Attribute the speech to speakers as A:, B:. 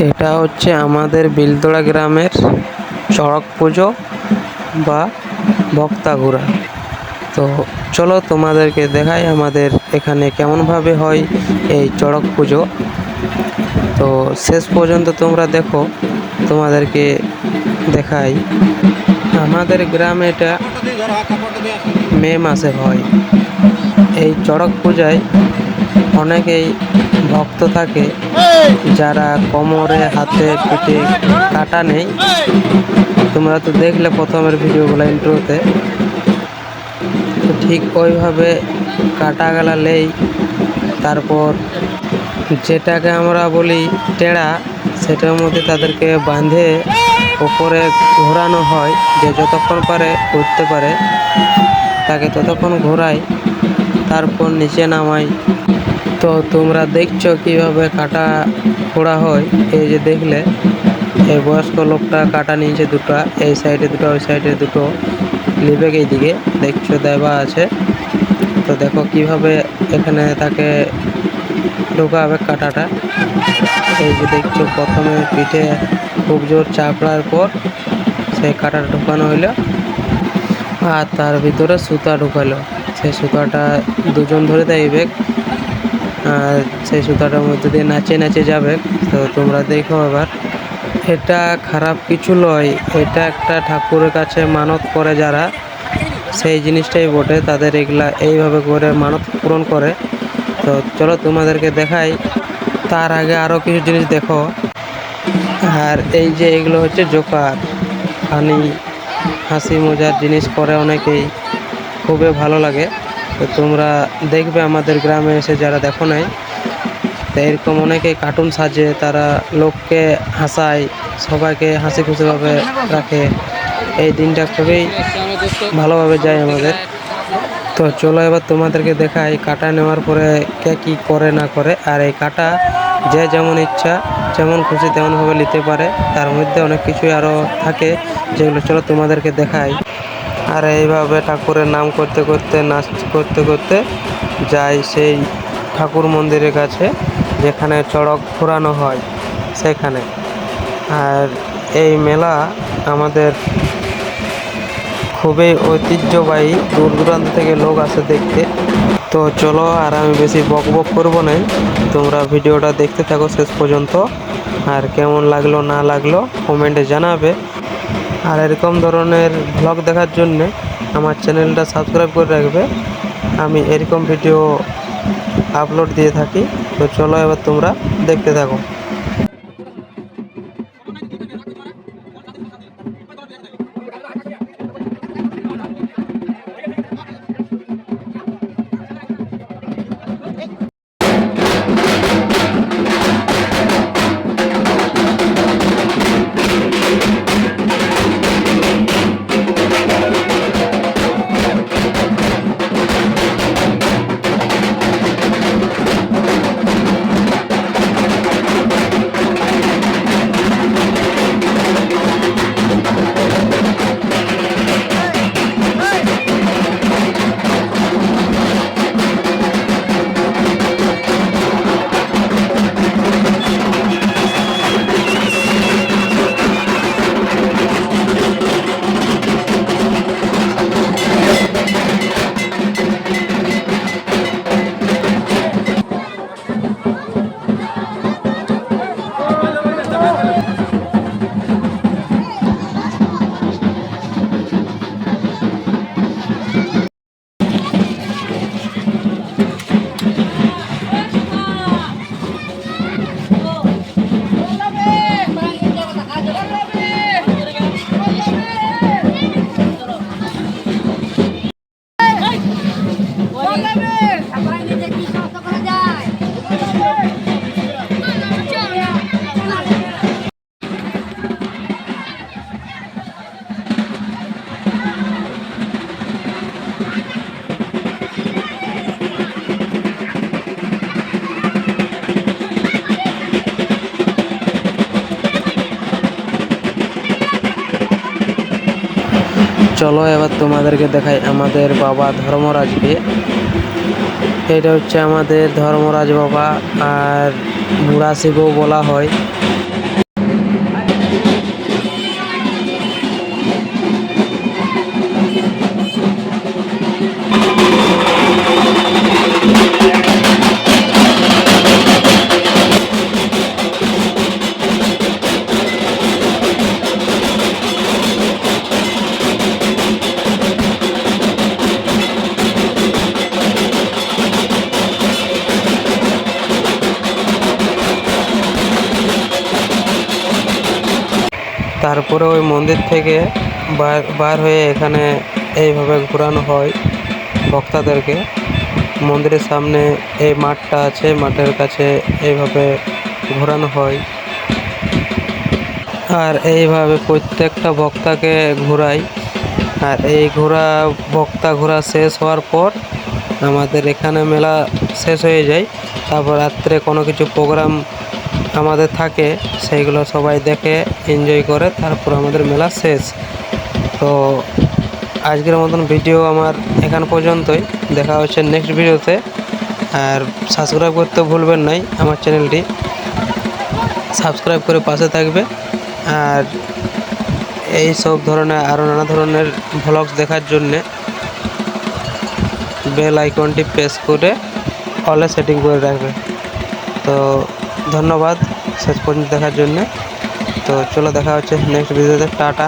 A: এটা হচ্ছে আমাদের বিলতলা গ্রামের চড়ক পুজো বা ভক্তাঘুরা তো চলো তোমাদেরকে দেখাই আমাদের এখানে কেমনভাবে হয় এই চড়ক পুজো। তো শেষ পর্যন্ত তোমরা দেখো, তোমাদেরকে দেখাই। আমাদের গ্রামে এটা মে মাসে হয়। এই চড়ক পূজায় অনেকেই ভক্ত থাকে যারা কোমরে, হাতে, পিঠে কাটা নেই। তোমরা তো দেখলে প্রথমের ভিডিওগুলো ইন্ট্রোতে তো ঠিক ওইভাবে কাটা গেলালেই তারপর যেটাকে আমরা বলি টেড়া, সেটার মধ্যে তাদেরকে বাঁধে। ওপরে ঘোরানো হয়, যে যতক্ষণ পারে উঠতে পারে, তাকে ততক্ষণ ঘোরাই তারপর নিচে নামাই। তো তোমরা দেখছ কীভাবে কাটা ফোড়া হয়? এই যে দেখলে, এই বয়স্ক লোকটা কাটা নিয়েছে দুটো, এই সাইডে দুটো, ওই সাইডে দুটো লিবেক এইদিকে। দেখছ দেওয়া আছে। তো দেখো কীভাবে এখানে তাকে ঢোকাবে কাটাটা। এই যে দেখছ, প্রথমে পিঠে খুব জোর চাপড়ার পর সেই কাটাটা ঢোকানো হইল, আর তার ভিতরে সুতা ঢুকালো। সেই সুতাটা দুজন ধরে দেবে আর সেই সুতাটার মধ্যে দিয়ে নাচে নাচে যাবে। তো তোমরা দেখো এবার। এটা খারাপ কিছু নয়। এটা একটা ঠাকুরের কাছে মানত করে যারা। সেই জিনিসটাই বটে। তাদের এগুলা এইভাবে করে মানত পূরণ করে। তো চলো তোমাদেরকে দেখাই। তার আগে আরও কিছু জিনিস দেখো। আর এই যে এগুলো হচ্ছে জোকার। ফানি, হাসি মজার জিনিস করে অনেকেই। খুবই ভালো লাগে। তো তোমরা দেখবে আমাদের গ্রামে এসে যারা দেখো নাই, তো এরকম অনেকে কার্টুন সাজে, তারা লোককে হাসায়, সবাইকে হাসি খুশিভাবে রাখে। এই দিনটা খুবই ভালোভাবে যায় আমাদের। তো চলো এবার তোমাদেরকে দেখাই কাটা নেওয়ার পরে কে কী করে না করে। আর এই কাটা যে যেমন ইচ্ছা, যেমন খুশি তেমনভাবে নিতে পারে। তার মধ্যে অনেক কিছুই আরও থাকে। যেগুলো চলো তোমাদেরকে দেখাই। আর এইভাবে ঠাকুরের নাম করতে করতে, নাচ করতে করতে যাই সেই ঠাকুর মন্দিরের কাছে, যেখানে চড়ক ঘোরানো হয় সেখানে। আর এই মেলা আমাদের খুবই ঐতিহ্যবাহী দূর দূরান্ত থেকে লোক আসে দেখতে। তো চলো আর আমি বেশি বক বক করব না। তোমরা ভিডিওটা দেখতে থাকো শেষ পর্যন্ত। আর কেমন লাগল না লাগল কমেন্টে জানাবে। আর এরকম ধরনের ব্লগ দেখার জন্য আমার চ্যানেলটা সাবস্ক্রাইব করে রাখবে। আমি এরকম ভিডিও আপলোড দিয়ে থাকি। তো চলো এবার তোমরা দেখতে থাকো। চলো এবার তোমাদেরকে দেখাই আমাদের বাবা ধর্মরাজকে এটা হচ্ছে আমাদের ধর্মরাজ বাবা আর শিবও বলা হয়। তারপরে ওই মন্দির থেকে বার বার হয়ে এখানে এইভাবে ঘোরানো হয় ভক্তাদেরকে। মন্দিরের সামনে এই মাঠটা আছে, মাঠের কাছে এইভাবে ঘোরানো হয়। আর এইভাবে প্রত্যেকটা বক্তাকে ঘোরাই। আর এই ঘোরা বক্তা ঘোরা শেষ হওয়ার পর আমাদের এখানে মেলা শেষ হয়ে যায়। তারপর রাত্রে কোনো কিছু প্রোগ্রাম আমাদের থাকে, সেইগুলো সবাই দেখে এনজয় করে, তারপর আমাদের মেলা শেষ। তো আজকের মতন ভিডিও আমার এখান পর্যন্তই। দেখা হচ্ছে নেক্সট ভিডিওতে আর সাবস্ক্রাইব করতে ভুলবেন নাই আমার চ্যানেলটি সাবস্ক্রাইব করে পাশে থাকবে। আর এই সব ধরনের আরও নানা ধরনের ভ্লগস দেখার জন্যে বেল আইকনটি প্রেস করে অলে সেটিং করে রাখবে। তো ধন্যবাদ শেষ পর্যন্ত দেখার জন্যে। তো চলো দেখা হচ্ছে নেক্সট ভিডিওতে টাটা।